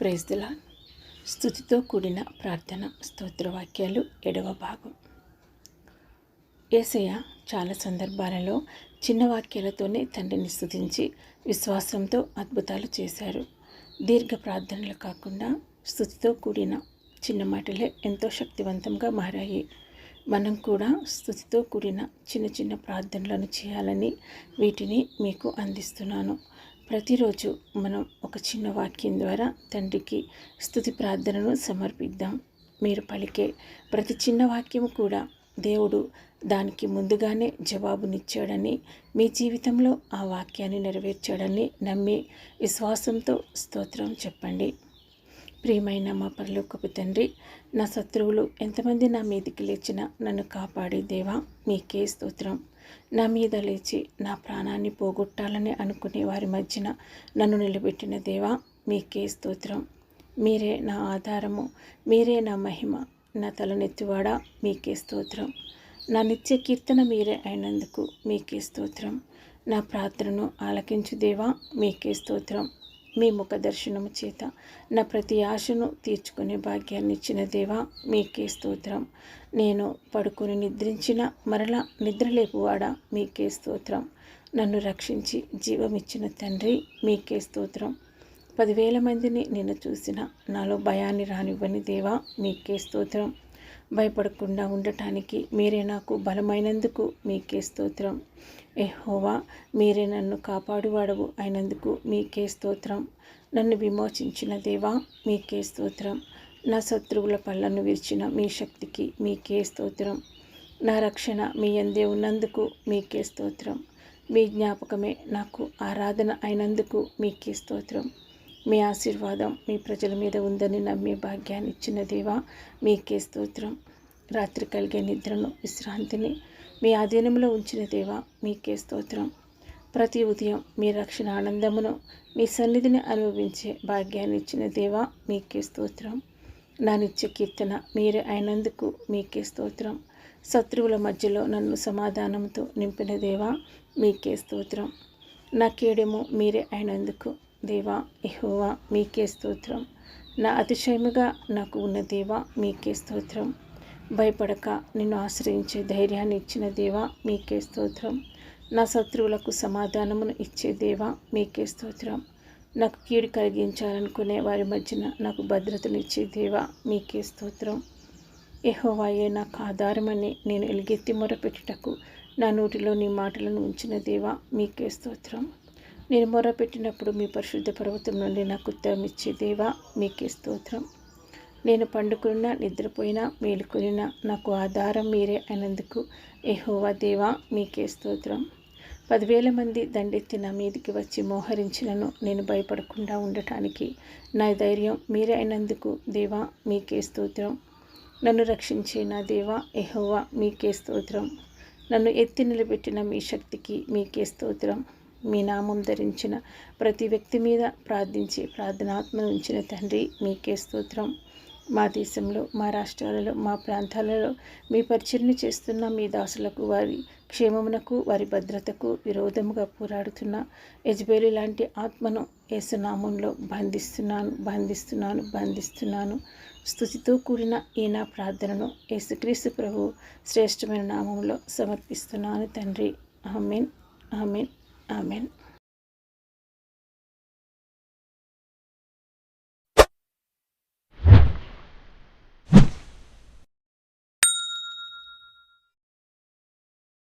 Praise స్థుతితో కూడిన ప్రార్థన స్తోత్రవాక్యాలు ఎడవ భాగం. ఏసయ్య చాలా సందర్భాలలో చిన్న వాక్యాలతోనే తండ్రిని స్థుతించి విశ్వాసంతో అద్భుతాలు చేశారు. దీర్ఘ ప్రార్థనలు కాకుండా స్థుతితో కూడిన చిన్న మాటలే ఎంతో శక్తివంతంగా మారాయి. మనం కూడా స్థుతితో కూడిన చిన్న చిన్న ప్రార్థనలను చేయాలని వీటిని మీకు అందిస్తున్నాను. ప్రతిరోజు మనం ఒక చిన్న వాక్యం ద్వారా తండ్రికి స్థుతి ప్రార్థనను సమర్పిద్దాం. మీరు పలికే ప్రతి చిన్న వాక్యం కూడా దేవుడు దానికి ముందుగానే జవాబునిచ్చాడని మీ జీవితంలో ఆ వాక్యాన్ని నెరవేర్చాడని నమ్మి విశ్వాసంతో స్తోత్రం చెప్పండి. ప్రియమైన మా పరలోకపు తండ్రి నా శత్రువులు ఎంతమంది నా మీదికి లేచినా నన్ను కాపాడే దేవా మీకే స్తోత్రం. నా మీద లేచి నా ప్రాణాన్ని పోగొట్టాలని అనుకునే వారి మధ్యన నన్ను నిలబెట్టిన దేవా మీకే స్తోత్రం. మీరే నా ఆధారము మీరే నా మహిమ. నా తలనెత్తివాడా మీకే స్తోత్రం. నా నిత్య కీర్తన మీరే అయినందుకు మీకే స్తోత్రం. నా ప్రార్థనను ఆలకించు దేవా మీకే స్తోత్రం. మీ ముఖ దర్శనము చేత నా ప్రతి ఆశను తీర్చుకునే భాగ్యాన్ని ఇచ్చిన దేవా మీకే స్తోత్రం. నేను పడుకుని నిద్రించిన మరలా నిద్రలేపువాడా మీకే స్తోత్రం. నన్ను రక్షించి జీవమిచ్చిన తండ్రి మీకే స్తోత్రం. పదివేల మందిని నేను చూసిన నాలో భయాన్ని రానివ్వని దేవా మీకే స్తోత్రం. భయపడకుండా ఉండటానికి మీరే నాకు బలమైనందుకు మీకే స్తోత్రం. ఎహోవా మీరే నన్ను కాపాడువాడవు అయినందుకు మీకే స్తోత్రం. నన్ను విమోచించిన దేవా మీకే స్తోత్రం. నా శత్రువుల పళ్ళను విరిచిన మీ శక్తికి మీకే స్తోత్రం. నా రక్షణ మీ అందే ఉన్నందుకు మీకే స్తోత్రం. మీ జ్ఞాపకమే నాకు ఆరాధన అయినందుకు మీకే స్తోత్రం. మీ ఆశీర్వాదం మీ ప్రజల మీద ఉందని నమ్మే భాగ్యాన్ని ఇచ్చిన దేవా మీకే స్తోత్రం. రాత్రి కలిగే నిద్రను విశ్రాంతిని మీ ఆధీనంలో ఉంచిన దేవా మీకే స్తోత్రం. ప్రతి ఉదయం మీ రక్షణ ఆనందమును మీ సన్నిధిని అనుభవించే భాగ్యాన్ని ఇచ్చిన దేవా మీకే స్తోత్రం. నా నిత్య కీర్తన మీరే అయినందుకు మీకే స్తోత్రం. శత్రువుల మధ్యలో నన్ను సమాధానంతో నింపిన దేవా మీకే స్తోత్రం. నా కేడెము మీరే అయినందుకు దేవా ఎహోవా మీకే స్తోత్రం. నా అతిశయముగా నాకు ఉన్న దేవా మీకే స్తోత్రం. భయపడక నిన్ను ఆశ్రయించే ధైర్యాన్ని ఇచ్చిన దేవా మీకే స్తోత్రం. నా శత్రువులకు సమాధానమును ఇచ్చే దేవా మీకే స్తోత్రం. నాకు కీడు కలిగించాలనుకునే వారి మధ్యన నాకు భద్రతనిచ్చే దేవా మీకే స్తోత్రం. ఎహోవాయే నాకు ఆధారమని నేను ఎలుగెత్తి మొరపెట్టుటకు నా నోటిలో నీ మాటలను ఉంచిన దేవా మీకే స్తోత్రం. నేను మొరపెట్టినప్పుడు మీ పరిశుద్ధ పర్వతం నుండి నాకు ఉత్తరం ఇచ్చే దేవా మీకే స్తోత్రం. నేను పండుకున్నా నిద్రపోయినా మేలుకొనినా నాకు ఆధారం మీరే అయినందుకు ఎహోవా దేవా మీకే స్తోత్రం. పదివేల మంది దండెత్తి నా మీదికి వచ్చి మోహరించినను నేను భయపడకుండా ఉండటానికి నా ధైర్యం మీరే అయినందుకు దేవా మీకే స్తోత్రం. నన్ను రక్షించే నా దేవా ఎహోవా మీకే స్తోత్రం. నన్ను ఎత్తి నిలబెట్టిన మీ శక్తికి మీకే స్తోత్రం. మీ నామం ధరించిన ప్రతి వ్యక్తి మీద ప్రార్థించి ప్రార్థనాత్మను ఉంచిన తండ్రి మీకే స్తోత్రం. మా దేశంలో మా రాష్ట్రాలలో మా ప్రాంతాలలో మీ పరిచర్ని చేస్తున్న మీ దాసులకు వారి క్షేమమునకు వారి భద్రతకు విరోధముగా పోరాడుతున్న యజ్బేలి లాంటి ఆత్మను ఏసునామంలో బంధిస్తున్నాను బంధిస్తున్నాను బంధిస్తున్నాను. స్థుతితో కూడిన ఈ నా ప్రార్థనను యేసుక్రీస్తు ప్రభు శ్రేష్టమైన నామంలో సమర్పిస్తున్నాను తండ్రి. ఆమెన్. ఆమెన్. Amen.